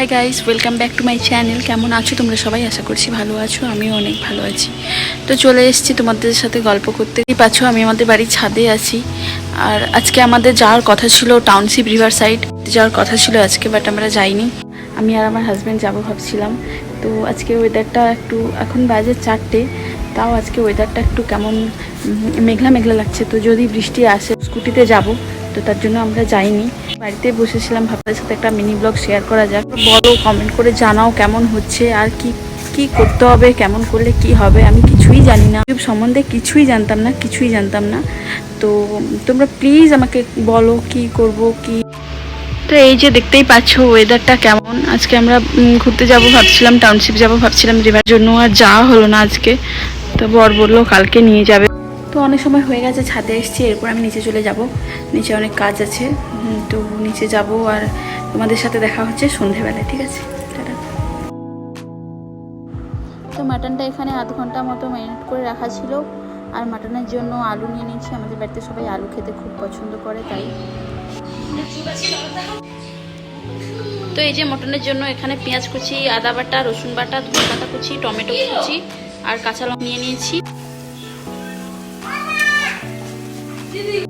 Hi guys welcome back to my channel কেমন আছো তোমরা সবাই? আশা করছি ভালো আছো, আমিও অনেক ভালো আছি। তো চলে এসেছি তোমাদের সাথে গল্প করতে। পাচ্ছ, আমি আমাদের বাড়ির ছাদে আছি। আর আজকে আমাদের যাওয়ার কথা ছিল টাউনশিপ রিভার সাইড যাওয়ার কথা ছিল আজকে বাট আমরা যাইনি। আমি আর আমার হাজব্যান্ড যাব ভাবছিলাম। তো আজকে ওয়েদারটা একটু, এখন বাজে চারটে। তাও আজকে ওয়েদারটা একটু কেমন মেঘলা মেঘলা লাগছে। তো যদি বৃষ্টি আসে স্কুটিতে যাব। তো তার জন্য আমরা যাইনি। বাড়িতে বসেছিলাম ভাবতের সাথে একটা মিনি ব্লগ শেয়ার করা যাক। বলো কমেন্ট করে জানাও কেমন হচ্ছে, আর কি কি করতে হবে, কেমন করলে কি হবে, আমি কিছুই জানি না। ইউটিউব সম্বন্ধে কিছুই জানতাম না, কিছুই জানতাম না। তো তোমরা প্লিজ আমাকে বলো, কি করব, কি? তো এই যে দেখতেই পাচ্ছ ওয়েদারটা কেমন। আজকে আমরা ঘুরতে যাব ভাবছিলাম টাউনশিপ যাব ভাবছিলাম রিভার জন্য, আর যাওয়া হলো না আজকে। তো বর বলল, কালকে নিয়ে যাবে। তো অনেক সময় হয়ে গেছে, ছাদে এসেছি, এরপর আমি নিচে চলে যাব। নিচে অনেক কাজ আছে তো নিচে যাব আর তোমাদের সাথে দেখা হচ্ছে সন্ধেবেলায়, ঠিক আছে? তো মাটনটা এখানে আধ ঘণ্টা মতো ম্যারিনেট করে রাখা ছিল, আর মাটনের জন্য আলু নিয়ে নিয়েছি। আমাদের বাড়িতে সবাই আলু খেতে খুব পছন্দ করে, তাই। তো এই যে মটনের জন্য এখানে পেঁয়াজ কুচি, আদা বাটা, রসুন বাটা ধনে পাতা কুচি, টমেটো কুচি আর কাঁচা লঙ্কা নিয়ে নিয়েছি। Kitty!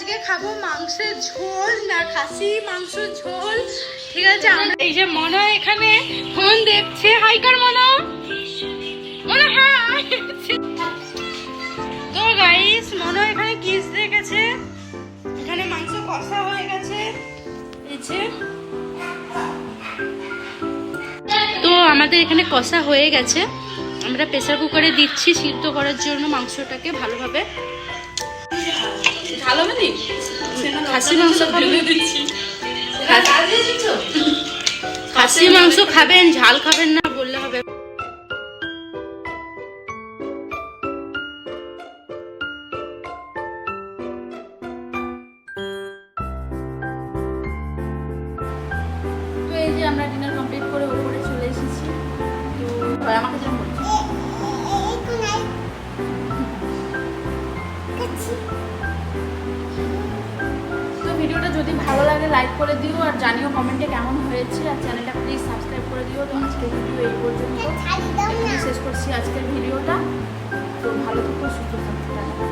আজকে খাব মাংসের ঝোল না খাসি মাংস ঝোল। ঠিক আছে, আমরা এই যে মনো এখানে ফোন দেখছে। হাই কর মনো? মনো হাই তো গাইস মনো এখানে কিস দেখেছে। এখানে মাংস কষা হয়ে গেছে। এই যে। তো আমাদের এখানে কষা হয়ে গেছে। আমরা প্রেসার কুকারে দিচ্ছি সিদ্ধ করার জন্য মাংসটাকে ভালোভাবে। ভালো মানে? খাসি মাংস খাবেন খাসি মাংস খাবেন ঝাল খাবেন না বললে হবে। আমরা ডিনার কমপ্লিট করে উপরে চলে এসেছি। তো আমাকে ভিডিওটা যদি ভালো লাগে লাইক করে দিও আর জানিও কমেন্টে কেমন হয়েছে। আর চ্যানেলটা প্লিজ সাবস্ক্রাইব করে দিও। তো আজকের ভিডিও এই পর্যন্ত। এখানে শেষ করছি আজকের ভিডিওটা। তো ভালো থেকো সুস্থ থাকো। টাটা।